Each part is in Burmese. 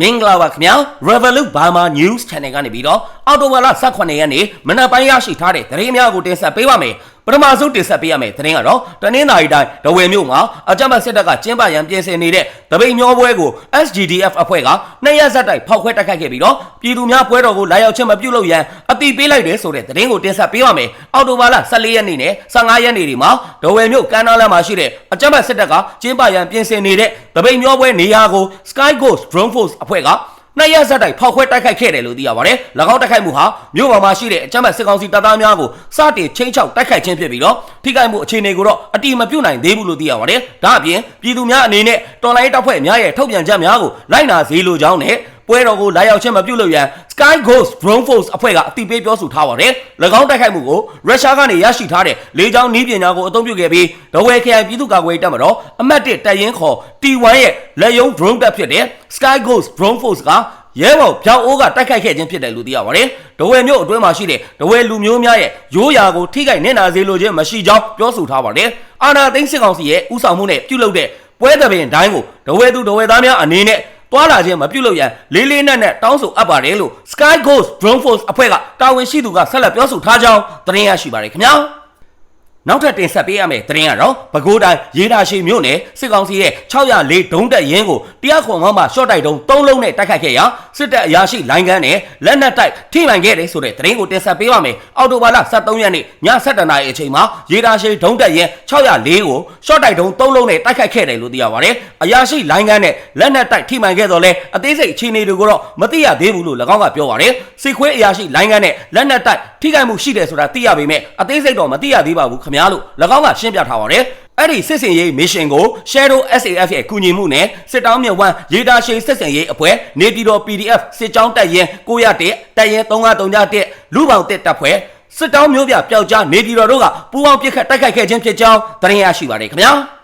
မင်္ဂလာပါခင်ဗျာ Revolut Burma News Channel ကနေပြီးတော့အော်တိုဝါလာ18ရက်နေ့မနက်ပိုင်းရရှိထားတဲ့သတင်းများကိုတင်ဆက်ပေးပါမယ် ပထမဆုံးတင်ဆက်ပေးရမယ့်သတင်းကတော့တနင်္လာရီတိုင်းဒဝယ်မြို့မှာအကြမ်းဖက်စစ်တပ်ကကျင်းပရန်ပြင်ဆင်နေတဲ့တပိတ်မျောပွဲကို SGDF အဖွဲ့ကနှစ်ရက်ဆက်တိုက်ဖောက်ခွဲတိုက်ခိုက်ခဲ့ပြီးတော့ပြည်သူများပွဲတော်ကိုလာရောက်ခြင်းမပြုလုပ်ရန်အတိပေးလိုက်တယ်ဆိုတဲ့သတင်းကိုတင်ဆက်ပေးပါမယ်အော်တိုဝါလာ14ရက်နေ့နဲ့15ရက်နေ့ဒီမှာဒဝယ်မြို့ကမ်းနားလမ်းမှာရှိတဲ့အကြမ်းဖက်စစ်တပ်ကကျင်းပရန်ပြင်ဆင်နေတဲ့တပိတ်မျောပွဲနေရာကို Sky Ghost Drone Force အဖွဲ့က နှစ်ရက်ဆက်တိုက်ဖောက်ခွဲတိုက်ခိုက်ခဲ့တယ်လို့သိရပါတယ်။၎င်းတိုက်ခိုက်မှုဟာမြို့ပေါ်မှာရှိတဲ့အကြမ်းဖက်စစ်ကောင်စီတပ်သားများကိုစတင်ချင်းချောက်တိုက်ခိုက်ခြင်းဖြစ်ပြီးတော့ထိခိုက်မှုအခြေအနေကိုတော့အတိမပြုတ်နိုင်သေးဘူးလို့သိရပါတယ်။ဒါအပြင်ပြည်သူများအနေနဲ့တော်လိုင်းတပ်ဖွဲ့များရဲ့ထုတ်ပြန်ချက်များကိုလိုက်နာစေလိုကြောင်းနဲ့ပွဲတော်ကိုလာရောက်ခြင်းမပြုလို့ရန် Sky Ghost Drone Force အဖွဲ့ကအတိပေးပြောဆိုထားပါတယ်။၎င်းတိုက်ခိုက်မှုကိုရုရှားကနေရရှိထားတဲ့လေကြောင်းနည်းပညာကိုအသုံးပြုခဲ့ပြီးဒဝဲခရိုင်ပြည်သူ့ကာကွယ်ရေးတပ်မတော်အမတ်1တပ်ရင်းခေါ် T1 ရဲ့လက်ယုံ drone တပ်ဖြစ်တဲ့ Sky Ghost Drone Force က ရဲဘော်ဖြောင်းအိုးကတိုက်ခိုက်ခဲ့ခြင်းဖြစ်တယ်လို့သိရပါတယ်။ဒဝဲမြို့အတွင်းမှာရှိတဲ့ဒဝဲလူမျိုးများရဲ့ရိုးရာကိုထိခိုက်နေတာစေလိုခြင်းမရှိကြောင်းပြောဆိုထားပါတယ်။အာနာသိန်းစစ်ကောင်စီရဲ့ဥဆောင်မှုနဲ့ပြုလုပ်တဲ့ပွဲသဘင်တိုင်းကိုဒဝဲသူဒဝဲသားများအနေနဲ့တွာလာခြင်းမပြုလုပ်ရန်လေးလေးနက်နက်တောင်းဆိုအပ်ပါတယ်လို့ Sky Ghost Drone Force အဖွဲ့ကတာဝန်ရှိသူကဆက်လက်ပြောဆိုထားကြောင်းသတင်းရရှိပါတယ်ခင်ဗျာ။ နောက်ထပ်တင်ဆက်ပေးရမယ့်သတင်းကတော့ပဲခူးတိုင်းရေတာရှိမြို့နယ်စစ်ကောင်စီရဲ့604ဒုံးတက်ရင်ကိုတရားခွန်ကောင်းမှာရှော့တိုက်တုံး၃လုံးနဲ့တိုက်ခိုက်ခဲ့ရာစစ်တပ်အရာရှိလိုင်းကန်းနဲ့လက်နက်တိုက်ထိမှန်ခဲ့တယ်ဆိုတဲ့သတင်းကိုတင်ဆက်ပေးပါမယ်။အော်တိုဘာလ23ရက်နေ့ည7:00နာရီအချိန်မှာရေတာရှိဒုံးတက်ရင်604ကိုရှော့တိုက်တုံး၃လုံးနဲ့တိုက်ခိုက်ခဲ့တယ်လို့သိရပါတယ်။အရာရှိလိုင်းကန်းနဲ့လက်နက်တိုက်ထိမှန်ခဲ့တော့လဲအသေးစိတ်အခြေအနေတွေကိုတော့မသိရသေးဘူးလို့၎င်းကပြောပါတယ်။စစ်ခွေးအရာရှိလိုင်းကန်းနဲ့လက်နက်တိုက်ထိခိုက်မှုရှိတယ်ဆိုတာသိရပေမဲ့အသေးစိတ်တော့မသိရသေးပါဘူးခင်ဗျာလို့၎င်းကရှင်းပြထားပါတယ်။အဲ့ဒီစစ်စင်ရေး mission ကို Shadow SAF ရဲ့ကူညီမှုနဲ့စစ်တောင်းမြဝန်းရေတာရှိန်စစ်စင်ရေးအဖွဲ့နေပြည်တော် PDF စစ်ကြောင်းတပ်ရင်901တပ်ရင်3531လူပေါင်းတက်တပ်ဖွဲ့စစ်တောင်းမျိုးပြပျောက်ကြားနေပြည်တော်တို့ကပူးပေါင်းပစ်ခတ်တိုက်ခိုက်ခဲ့ခြင်းဖြစ်ကြောင်းသတင်းရရှိပါတယ်ခင်ဗျာ။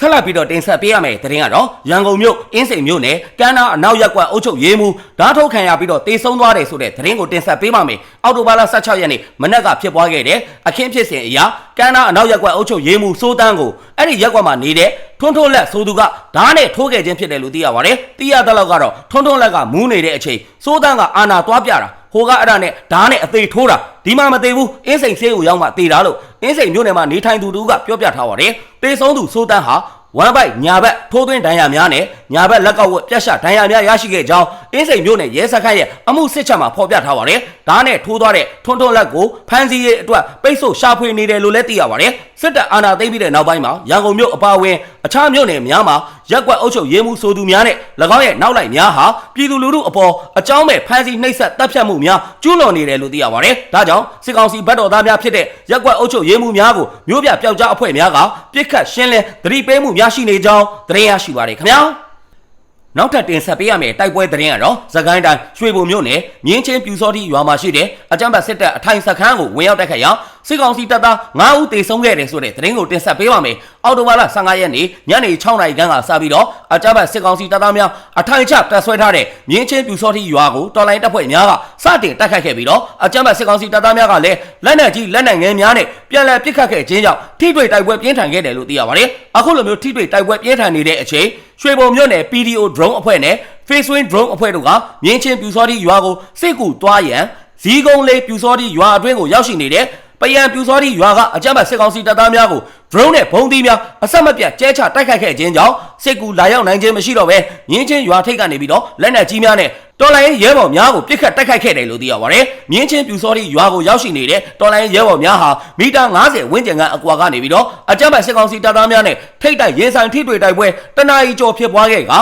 ဆက်လက်ပြီးတော့တင်ဆက်ပေးရမယ့်သတင်းကတော့ရန်ကုန်မြို့အင်းစိန်မြို့နယ်ကမ်းနားအနောက်ရက်ကွက်အုပ်ချုပ်ရေးမှူးဓာတ်ထုတ်ခံရပြီးတော့တေဆုံးသွားတယ်ဆိုတဲ့သတင်းကိုတင်ဆက်ပေးပါမယ်။အောက်တိုဘာလ16ရက်နေ့မနက်ကဖြစ်ပွားခဲ့တဲ့အခင်းဖြစ်စဉ်အရာကမ်းနားအနောက်ရက်ကွက်အုပ်ချုပ်ရေးမှူးစိုးတန်းကိုအဲ့ဒီရက်ကွက်မှာနေတဲ့ထွန်းထွန်းလက်ဆိုသူကဓာတ်နဲ့ထိုးခဲ့ခြင်းဖြစ်တယ်လို့သိရပါတယ်။သိရတဲ့လောက်ကတော့ထွန်းထွန်းလက်ကမူးနေတဲ့အချိန်စိုးတန်းကအာနာသွားပြတာ ဟိုကအဲ့ဒါနဲ့ဓာတ်နဲ့အသေးထိုးတာဒီမှမသေးဘူးအင်းစိန်ဆေးကိုရောက်မှသေတာလို့အင်းစိန်မြို့နယ်မှာနေထိုင်သူတူကပြောပြထားပါတယ်သေဆုံးသူစိုးတန်းဟာဝမ်ဘိုက်ညာဘက်ထိုးသွင်းဒဏ်ရာများနဲ့ညာဘက်လက်ကောက်ဝက်ပြက်ရှဒဏ်ရာများရရှိခဲ့ကြောင်းအင်းစိန်မြို့နယ်ရဲစခန်းရဲ့အမှုစစ်ချက်မှာဖော်ပြထားပါတယ်။ဒါနဲ့ထိုးသွားတဲ့ထွန်းထွန်းလက်ကိုဖမ်းဆီးရေးအတွက်ပိတ်ဆို့ရှာဖွေနေတယ်လို့လည်းသိရပါတယ်။ စစ်တပ်အာဏာသိမ်းပြီးတဲ့နောက်ပိုင်းမှာရန်ကုန်မြို့အပါအဝင်အခြားမြို့နယ်များမှာရက်ကွက်အုပ်ချုပ်ရေးမှုဆိုသူများနဲ့၎င်းရဲ့နောက်လိုက်များဟာပြည်သူလူထုအပေါ်အကြောင်းမဲ့ဖမ်းဆီးနှိပ်စက်တပ်ဖြတ်မှုများကျူးလွန်နေတယ်လို့သိရပါတယ်။ဒါကြောင့်စစ်ကောင်စီဘက်တော်သားများဖြစ်တဲ့ရက်ကွက်အုပ်ချုပ်ရေးမှုများကိုမြို့ပြပျောက်ကြားအဖွဲ့များကပြစ်ခတ်ရှင်းလင်းသတိပေးမှုများရှိနေကြောင်းသတင်းရရှိပါတယ်ခင်ဗျာ။နောက်ထပ်တင်ဆက်ပေးရမယ့်တိုက်ပွဲသတင်းကတော့သခိုင်းတိုင်းရွှေဘုံမြို့နယ်မြင်းချင်းပြူစောတိရွာမှာရှိတဲ့အကြမ်းဖက်စစ်တပ်အထိုင်စခန်းကိုဝင်ရောက်တိုက်ခိုက်ရာ စစ်ကောင်စီတပ်သား9ဦးသေဆုံးခဲ့တယ်ဆိုတဲ့သတင်းကိုတင်ဆက်ပေးပါမယ်။အော်တိုဘာလ15ရက်နေ့ညနေ6နာရီခန့်ကစပြီးတော့အကြမ်းဖက်စစ်ကောင်စီတပ်သားများအထိုင်ချတပ်ဆွဲထားတဲ့မြင်းချင်းပြူစောတိရွာကိုတော်လိုင်းတပ်ဖွဲ့များကစတင်တိုက်ခိုက်ခဲ့ပြီးတော့အကြမ်းဖက်စစ်ကောင်စီတပ်သားများကလည်းလက်နက်ကြီးလက်နက်ငယ်များနဲ့ပြန်လည်ပစ်ခတ်ခဲ့ခြင်းကြောင့်ထိတွေ့တိုက်ပွဲပြင်းထန်ခဲ့တယ်လို့သိရပါတယ်။အခုလိုမျိုးထိတွေ့တိုက်ပွဲပြင်းထန်နေတဲ့အချိန်ရွှေဘုံမြို့နယ် PDO drone အဖွဲ့နဲ့ Facewing drone အဖွဲ့တို့ကမြင်းချင်းပြူစောတိရွာကိုစစ်ကူသွားရန်ဇီးကုန်းလေးပြူစောတိရွာအတွင်းကိုရောက်ရှိနေတဲ့ ပယံပြူစောတိရွာကအကြမ်းဖက်စစ်ကောင်စီတပ်သားများကို drone နဲ့ဘုံသီးများအဆက်မပြတ်ကျဲချတိုက်ခိုက်ခဲ့ခြင်းကြောင့်စစ်ကူလာရောက်နိုင်ခြင်းမရှိတော့ဘဲမြင်းချင်းရွာထိပ်ကနေပြီးတော့လက်နက်ကြီးများနဲ့တော်လိုင်းရဲဘော်များကိုပြစ်ခတ်တိုက်ခိုက်ခဲ့တယ်လို့သိရပါတယ်။မြင်းချင်းပြူစောတိရွာကိုရောက်ရှိနေတဲ့တော်လိုင်းရဲဘော်များဟာမီတာ90ဝန်းကျင်ကအကွာကနေပြီးတော့အကြမ်းဖက်စစ်ကောင်စီတပ်သားများနဲ့ထိတ်တိုက်ရင်ဆိုင်ထိတွေ့တိုက်ပွဲတနအီကျော်ဖြစ်ပွားခဲ့က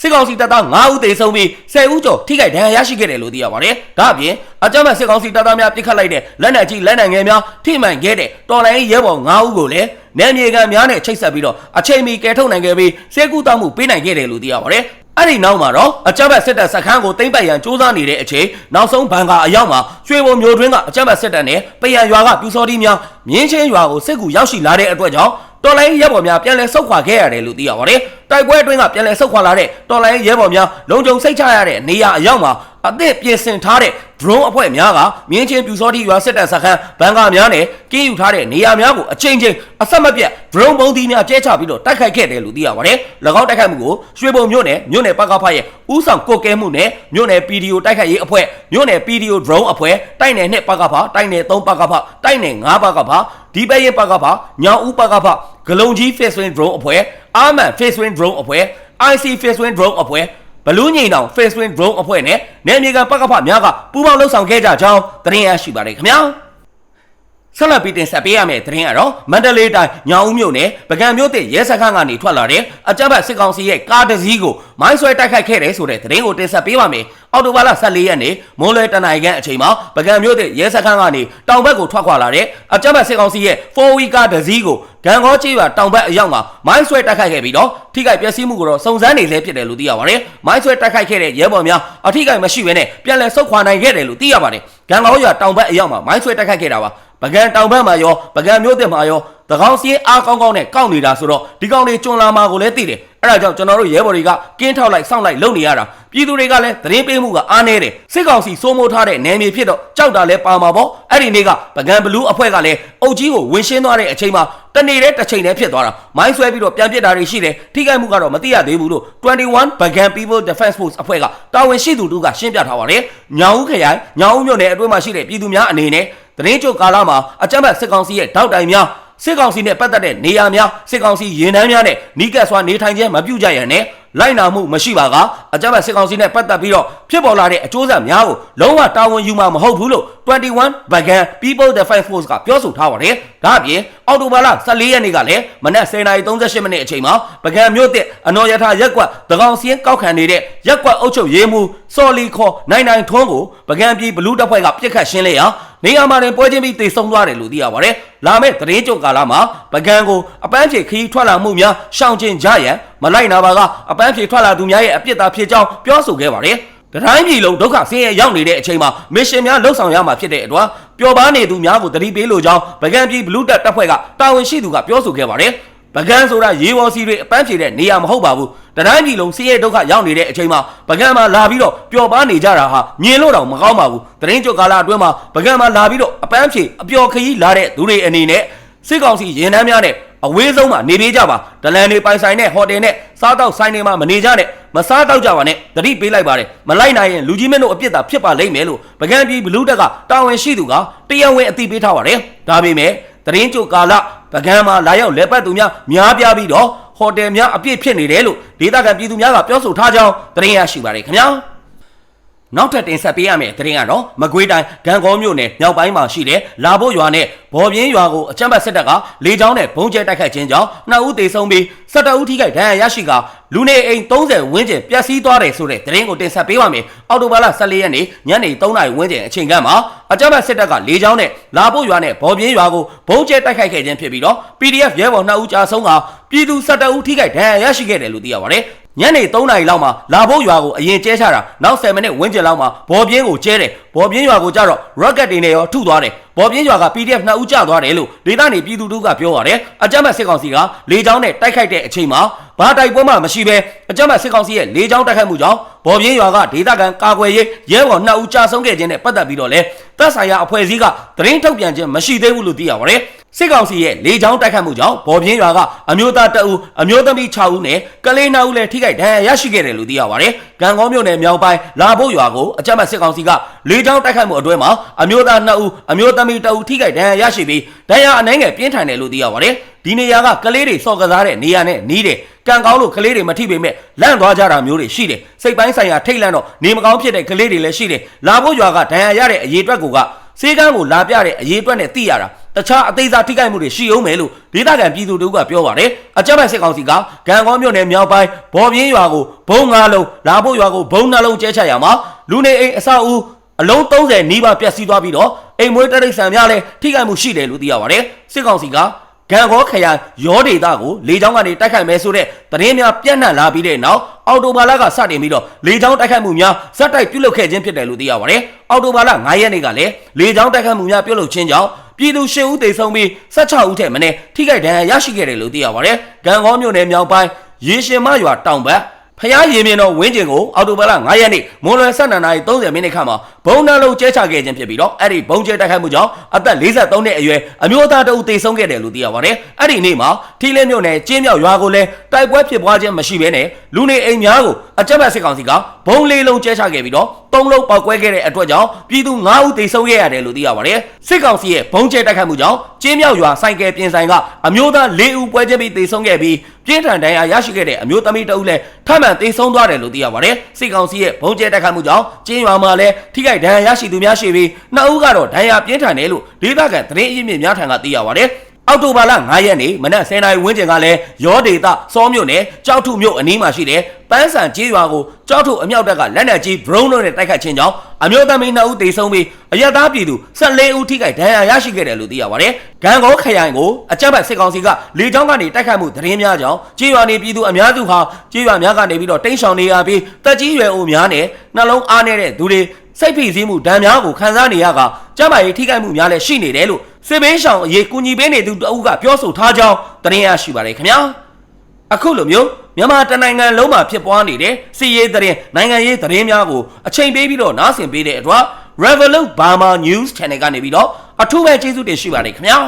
စစ်ကောင်စီတပ်သား9ဦးသေဆုံးပြီး10ဦးကျော်ထိခိုက်ဒဏ်ရာရရှိခဲ့တယ်လို့သိရပါတယ်။ဒါ့အပြင်အကြမ်းဖက်စစ်ကောင်စီတပ်သားများပြစ်ခတ်လိုက်တဲ့လက်နက်ကြီးလက်နက်ငယ်များထိမှန်ခဲ့တဲ့တော်လိုင်းရဲဘော်9ဦးကိုလည်းနယ်မြေခံများနဲ့ချိတ်ဆက်ပြီးတော့အချိန်မီကယ်ထုတ်နိုင်ခဲ့ပြီးစေကူတောက်မှုပေးနိုင်ခဲ့တယ်လို့သိရပါတယ်။အဲ့ဒီနောက်မှာတော့အကြမ်းဖက်စစ်တပ်စခန်းကိုသိမ်းပိုက်ရန်စ조사နေတဲ့အချိန်နောက်ဆုံးဘန်ကာအရောက်မှာရွှေဘုံမျိုးတွင်းကအကြမ်းဖက်စစ်တပ်နဲ့ပယံရွာကပြူစောတိများမြင်းချင်းရွာကိုစစ်ကူရောက်ရှိလာတဲ့အတွက်ကြောင့် တော်လိုင်းရဲဘော်များပြန်လည်ဆုတ်ခွာခဲ့ရတယ်လို့သိရပါတယ်။တိုက်ပွဲအတွင်းကပြန်လည်ဆုတ်ခွာလာတဲ့တော်လိုင်းရဲဘော်များလုံခြုံစိတ်ချရတဲ့နေရာအရောက်မှာအသစ်ပြင်ဆင်ထားတဲ့ drone အဖွဲ့များကမြင်းချင်းပြူစောတိရွာစစ်တပ်စခန်းဘန်ကာများနဲ့ကင်းယူထားတဲ့နေရာများကိုအချိန်ချင်းအဆက်မပြတ် drone ပုံးသီးများကျဲချပြီးတော့တိုက်ခိုက်ခဲ့တယ်လို့သိရပါတယ်။၎င်းတိုက်ခိုက်မှုကိုရွှေဘုံမြို့နယ်မြို့နယ်ပကဖရဲ့ဥဆောင်ကုတ်ကဲမှုနဲ့မြို့နယ် PDO တိုက်ခိုက်ရေးအဖွဲ့မြို့နယ် PDO drone အဖွဲ့တိုက်နယ်2ပကဖတိုက်နယ်3ပကဖတိုက်နယ်5ပကဖဒီပဲရင်ပကဖညောင်ဦးပကဖ ဂလုံကြီး face wing drone အဖွဲ့အာမန် face wing drone အဖွဲ့ IC face wing drone အဖွဲ့ဘလူးငိန်တောင် face wing drone အဖွဲ့နဲ့နယ်မြေကပကဖများကပူးပေါင်းလှုပ်ဆောင်ခဲ့ကြကြောင်းသတင်းရရှိပါတယ်ခင်ဗျာ ဆက်လက်ပြီးတင်ဆက်ပေးရမယ့်သတင်းကတော့မန္တလေးတိုင်းညောင်ဦးမြို့နယ်ပကံမြို့တဲ့ရဲစခန်းကနေထွက်လာတဲ့အကြမ်းဖက်စစ်ကောင်စီရဲ့ကားတစ်စီးကိုမိုင်းဆွဲတိုက်ခိုက်ခဲ့တယ်ဆိုတဲ့သတင်းကိုတင်ဆက်ပေးပါမယ်။အော်တိုဘာလ14ရက်နေ့မိုးလွဲတနင်္လာရီအချိန်မှာပကံမြို့တဲ့ရဲစခန်းကနေတောင်ဘက်ကိုထွက်ခွာလာတဲ့အကြမ်းဖက်စစ်ကောင်စီရဲ့ 4V ကားတစ်စီးကိုဂံကောကြီးပါတောင်ဘက်အရောက်မှာမိုင်းဆွဲတိုက်ခိုက်ခဲ့ပြီးတော့ထိခိုက်ပျက်စီးမှုကိုတော့စုံစမ်းနေဆဲဖြစ်တယ်လို့သိရပါတယ်။မိုင်းဆွဲတိုက်ခိုက်ခဲ့တဲ့ရဲဘော်များအထိခိုက်မရှိဘဲနဲ့ပြန်လည်ဆုတ်ခွာနိုင်ခဲ့တယ်လို့သိရပါတယ်။ဂံကောရွာတောင်ဘက်အရောက်မှာမိုင်းဆွဲတိုက်ခိုက်ခဲ့တာပါ။ ပကံတောင်ဘက်မှာရောပကံမြို့တင်မှာရောတကောင်စီးအားကောင်းကောင်းနဲ့ကောက်နေတာဆိုတော့ဒီကောင်တွေကျွန်းလာမှာကိုလည်းသိတယ်အဲ့ဒါကြောင့်ကျွန်တော်တို့ရဲဘော်တွေကကင်းထောက်လိုက်စောင့်လိုက်လုပ်နေရတာပြည်သူတွေကလည်းသတင်းပေးမှုကအားနေတယ်စစ်ကောင်စီစိုးမိုးထားတဲ့နယ်မြေဖြစ်တော့ကြောက်တာလဲပါမှာပေါ့အဲ့ဒီနေ့ကပကံဘလူးအဖွဲ့ကလည်းအုတ်ကြီးကိုဝင်ရှင်းသွားတဲ့အချိန်မှာတနေတဲ့တစ်ချိန်နဲ့ဖြစ်သွားတာမိုင်းဆွဲပြီးတော့ပြန်ပစ်တာတွေရှိတယ်ထိခိုက်မှုကတော့မသိရသေးဘူးလို့21 Bagan People Defense Force အဖွဲ့ကတာဝန်ရှိသူတို့ကရှင်းပြထားပါတယ်ညောင်ဦးခရိုင်ညောင်ဦးမြို့နယ်အတွင်းမှာရှိတဲ့ပြည်သူများအနေနဲ့ သတင်းကြိုကာလမှာအကြမ်းဖက်စစ်ကောင်စီရဲ့တောက်တိုင်များစစ်ကောင်စီနဲ့ပတ်သက်တဲ့နေရာများစစ်ကောင်စီရင်နှန်းများနဲ့နီးကပ်စွာနေထိုင်ခြင်းမပြုကြရန်နဲ့လိုက်နာမှုမရှိပါကအကြမ်းဖက်စစ်ကောင်စီနဲ့ပတ်သက်ပြီးတော့ဖြစ်ပေါ်လာတဲ့အကျိုးဆက်များကိုလုံးဝတာဝန်ယူမှာမဟုတ်ဘူးလို့21 Bagan People Defense Force ကပြောဆိုထားပါတယ်။ဒါအပြင်အော်တိုဘာလ14ရက်နေ့ကလည်းမနက်10:38မိနစ်အချိန်မှာပကံမြို့တဲ့အနော်ရထရက်ကွက်တကောင်စီရင်ကောက်ခံနေတဲ့ရက်ကွက်အုပ်ချုပ်ရေးမှူး စော်လီခေါ်နိုင်နိုင်ထွန်းကိုပကံပြည်ဘလူးတပ်ဖွဲ့ကပြစ်ခတ်ရှင်းလဲရာနေရာမှာတင်ပွဲချင်းပြီးတေဆုံးသွားတယ်လို့သိရပါတယ်။လာမယ့်သတင်းကြုံကာလမှာပကံကိုအပန်းဖြေခီးထွက်လာမှုများရှောင်ကျဉ်ကြရန်မလိုက်နာပါကအပန်းဖြေထွက်လာသူများရဲ့အပြစ်သားဖြစ်ကြောင်းပြောဆိုခဲ့ပါတယ်။တတိုင်းပြည်လုံးဒုက္ခဆင်းရဲရောက်နေတဲ့အချိန်မှာမစ်ရှင်များလှုပ်ဆောင်ရမှာဖြစ်တဲ့အတွက်ပျော်ပါနေသူများကိုတတိပေးလိုကြောင်းဗကန်ပြည်ဘလူးတက်တပ်ဖွဲ့ကတာဝန်ရှိသူကပြောဆိုခဲ့ပါတယ်။ ဗကန်ဆိုတာရေဝေါ်စီတွေအပန်းဖြေတဲ့နေရာမဟုတ်ပါဘူး။တတိုင်းပြည်လုံးဆင်းရဲဒုက္ခရောက်နေတဲ့အချိန်မှာဗကန်မှာလာပြီးတော့ပျော်ပါနေကြတာဟာမြင်လို့တော့မကောင်းပါဘူး။တရင်ကြွကာလအတွင်းမှာဗကန်မှာလာပြီးတော့အပန်းဖြေအပျော်ခရီးလာတဲ့သူတွေအနေနဲ့စစ်ကောင်စီရင်နှမ်းများနဲ့အဝေးဆုံးမှာနေပေးကြပါဒလန်တွေပိုင်ဆိုင်တဲ့ဟိုတယ်နဲ့စားတောက်ဆိုင်တွေမှာမနေကြနဲ့မစားတောက်ကြပါနဲ့တတိပေးလိုက်ပါတယ်မလိုက်နိုင်ရင်လူကြီးမင်းတို့အပြစ်သာဖြစ်ပါလိမ့်မယ်လို့ပကံပြည်ဘလူးတက်ကတာဝန်ရှိသူကတရားဝင်အသိပေးထားပါတယ်ဒါပေမဲ့ တရင်ကျုပ်ကာလပကံမှာလာရောက်လက်ပတ်သူများများပြားပြီးတော့ဟိုတယ်များအပြစ်ဖြစ်နေတယ်လို့ဒေသခံပြည်သူများကပြောဆိုထားကြောင်းတရင်ရရှိပါတယ်ခင်ဗျာနောက်ထပ်တင်ဆက်ပေးရမယ့်သတင်းကတော့မကွေးတိုင်းဂံကောမြို့နယ်မြောက်ပိုင်းမှာရှိတဲ့လာဖို့ရွာနဲ့ဘော်ပြင်းရွာကိုအကြမ်းဖက်စစ်တပ်ကလေကြောင်းနဲ့ဘုံကျဲတိုက်ခိုက်ခြင်းကြောင့်နှစ်ဦးသေဆုံးပြီး17ဦးထိခိုက်ဒဏ်ရာရရှိက လူနေအိမ်30ဝန်းကျင်ပျက်စီးသွားတယ်ဆိုတဲ့သတင်းကိုတင်ဆက်ပေးပါမယ်။အော်တိုဘာလ14ရက်နေ့ညနေ3နာရီဝန်းကျင်အချိန်ကမှာအကြမ်းဖက်စစ်တပ်ကလေကြောင်းနဲ့လာဖို့ရွာနဲ့ဘော်ပြင်းရွာကိုဘုံကျဲတိုက်ခိုက်ခဲ့ခြင်းဖြစ်ပြီးတော့ PDF ရဲဘော်2ဦးကြာဆုံးက ပြည်သူ17ဦးထိခိုက်ဒဏ်ရာရရှိခဲ့တယ်လို့သိရပါတယ်။ညနေ3နာရီလောက်မှာလာဖို့ရွာကိုအရင်ကျဲချတာနောက်10မိနစ်ဝန်းကျင်လောက်မှာဘော်ပြင်းကိုကျဲတယ်ဘော်ပြင်းရွာကိုကြတော့ rocket တွေနဲ့ရောထုသွားတယ်ဘော်ပြင်းရွာက PDF နှစ်ဦးကျသွားတယ်လို့ဒေသနေပြည်သူတို့ကပြောပါတယ်အကြမ်းဖက်စစ်ကောင်စီကလေကြောင်းနဲ့တိုက်ခိုက်တဲ့အချိန်မှာဘာတိုက်ပွဲမှမရှိဘဲအကြမ်းဖက်စစ်ကောင်စီရဲ့လေကြောင်းတိုက်ခိုက်မှုကြောင့်ဘော်ပြင်းရွာကဒေသခံကာကွယ်ရေးရဲဘော်နှစ်ဦးကြာဆုံးခဲ့ခြင်းနဲ့ပတ်သက်ပြီးတော့လဲတပ်ဆိုင်ရာအဖွဲ့အစည်းကသတင်းထုတ်ပြန်ခြင်းမရှိသေးဘူးလို့သိရပါတယ် စစ်ကောင်စီရဲ့လေကြောင်းတိုက်ခတ်မှုကြောင့်ဘော်ပြင်းရွာကအမျိုးသားတအူအမျိုးသမီး6ဦးနဲ့ကလေး9ဦးလည်းထိခိုက်ဒဏ်ရာရရှိခဲ့တယ်လို့သိရပါတယ်။ကံကောင်းမြို့နယ်မြောက်ပိုင်းလာဖို့ရွာကိုအကြမ်းဖက်စစ်ကောင်စီကလေကြောင်းတိုက်ခတ်မှုအတွင်းမှာအမျိုးသား2ဦးအမျိုးသမီး1ဦးထိခိုက်ဒဏ်ရာရရှိပြီးဒဏ်ရာအနှဲငယ်ပြင်းထန်တယ်လို့သိရပါတယ်။ဒီနေရာကကလေးတွေစော်ကစားတဲ့နေရာနဲ့နီးတယ်ကံကောင်းလို့ကလေးတွေမထိပေမဲ့လန့်သွားကြတာမျိုးတွေရှိတယ်စိတ်ပိုင်းဆိုင်ရာထိတ်လန့်တော့နေမကောင်းဖြစ်တဲ့ကလေးတွေလည်းရှိတယ်လာဖို့ရွာကဒဏ်ရာရတဲ့အရေးအတွက်ကိုက စေကန်းကိုလာပြတဲ့အရေးအတွက်နဲ့သိရတာတခြားအသေးစားထိခိုက်မှုတွေရှိအောင်မယ်လို့ဒေသခံပြည်သူတို့ကပြောပါတယ်အကြမ်းဖက်စစ်ကောင်စီကဂံကောမြို့နယ်မြောက်ပိုင်းဘော်ပြင်းရွာကိုဘုံ၅လုံးလာဖို့ရွာကိုဘုံနှလုံးကျဲချရမှာလူနေအိမ်အဆောက်အဦအလုံး30နီးပါးပျက်စီးသွားပြီးတော့အိမ်မွေးတရိတ်ဆန်များလည်းထိခိုက်မှုရှိတယ်လို့သိရပါတယ်စစ်ကောင်စီက ဂံခေါခရိုင်ရောဒေတာကိုလေကြောင်းကနေတိုက်ခိုက်မယ်ဆိုတဲ့သတင်းများပြန့်နှံ့လာပြီးတဲ့နောက်အော်တိုဘာလကစတင်ပြီးတော့လေကြောင်းတိုက်ခိုက်မှုများဇက်တိုက်ပြုလုပ်ခဲ့ခြင်းဖြစ်တယ်လို့သိရပါတယ်။အော်တိုဘာလ9ရက်နေ့ကလည်းလေကြောင်းတိုက်ခိုက်မှုများပြုလုပ်ခြင်းကြောင့်ပြည်သူ၈ဦးသေဆုံးပြီး16ဦးထက်မနည်းထိခိုက်ဒဏ်ရာရရှိခဲ့တယ်လို့သိရပါတယ်။ဂံခေါမြို့နယ်မြောက်ပိုင်းရေရှင်မရွာတောင်ဘက် ဖျားရင်မြင်တော်ဝင်းကျင်ကိုအော်တိုဘလ9ရက်နေ့မွန်လွယ်12နာရီ30မိနစ်ခန့်မှာဘုံနှလုံးကျဲချခဲ့ခြင်းဖြစ်ပြီးတော့အဲ့ဒီဘုံကျဲတိုက်ခိုက်မှုကြောင့်အသက်43နှစ်အရွယ်အမျိုးသားတအုပ်သေဆုံးခဲ့တယ်လို့သိရပါတယ်။အဲ့ဒီနေ့မှာ ထီလင်းမြို့နယ်ကျင်းမြောက်ရွာကိုလည်းတိုက်ပွဲဖြစ်ပွားခြင်းမရှိဘဲနဲ့လူနေအိမ်များကိုအကြမ်းဖက်စစ်ကောင်စီကဘုံလေးလုံးကျဲချခဲ့ပြီးတော့သုံးလုံးပောက်ကွဲခဲ့တဲ့အတွက်ကြောင့်ပြည်သူ9ဦးသေဆုံးခဲ့ရတယ်လို့သိရပါတယ်။စစ်ကောင်စီရဲ့ဘုံကျဲတိုက်ခိုက်မှုကြောင့်ကျင်းမြောက်ရွာဆိုင်ကယ်ပြင်ဆိုင်ကအမျိုးသား၄ဦးပွဲချင်းပြီးသေဆုံးခဲ့ပြီးပြင်းထန်ဒဏ်ရာရရှိခဲ့တဲ့အမျိုးသမီးတဦးလည်းထပ်မံသေဆုံးသွားတယ်လို့သိရပါတယ်။စစ်ကောင်စီရဲ့ဘုံကျဲတိုက်ခိုက်မှုကြောင့်ကျင်းရွာမှာလည်းထိခိုက်ဒဏ်ရာရရှိသူများရှိပြီးနှစ်ဦးကတော့ဒဏ်ရာပြင်းထန်တယ်လို့ဒေသခံသတင်းအရင်းမြစ်များထံကသိရပါတယ်။ အောက်တိုဘာလ9ရက်နေ့မနက်10:00နာရီဝန်းကျင်ကလည်းရောဒေတာစောမြို့နယ်ကြောက်ထုမြို့အနီးမှာရှိတဲ့ပန်းဆန်ကျေးရွာကိုကြောက်ထုအမြောက်တပ်ကလက်နက်ကြီးဘရုန်းတို့နဲ့တိုက်ခတ်ခြင်းကြောင့်အမျိုးသမီး2ဦးသေဆုံးပြီးအရက်သားပြည်သူ14ဦးထိခိုက်ဒဏ်ရာရရှိခဲ့တယ်လို့သိရပါတယ်။ဂံကောခရိုင်ကိုအကြမ်းဖက်စစ်ကောင်စီကလေကြောင်းကနေတိုက်ခတ်မှုသတင်းများကြောင့်ကျေးရွာနေပြည်သူအများစုဟာကျေးရွာများကနေပြီးတော့တိန့်ရှောင်နေရပြီးတက်ကြီးရွယ်အိုများနဲ့နှလုံးအားနေတဲ့သူတွေစိတ်ဖိစီးမှုဒဏ်များကိုခံစားနေရကကျန်းမာရေးထိခိုက်မှုများလည်းရှိနေတယ်လို့ စစ်ဘေးရှောင်အရေးကူညီပေးနေသူတအုပ်ကပြောဆိုထားကြောင်းသတင်းရရှိပါတယ်ခင်ဗျာအခုလိုမျိုးမြန်မာတနိုင်ငံလုံးမှာဖြစ်ပွားနေတဲ့စီရေးသတင်းနိုင်ငံရေးသတင်းများကိုအချိန်ပေးပြီးတော့နားဆင်ပေးတဲ့အတွက် Revolut Burma News Channel ကနေပြီးတော့အထူးပဲကျေးဇူးတင်ရှိပါတယ်ခင်ဗျာ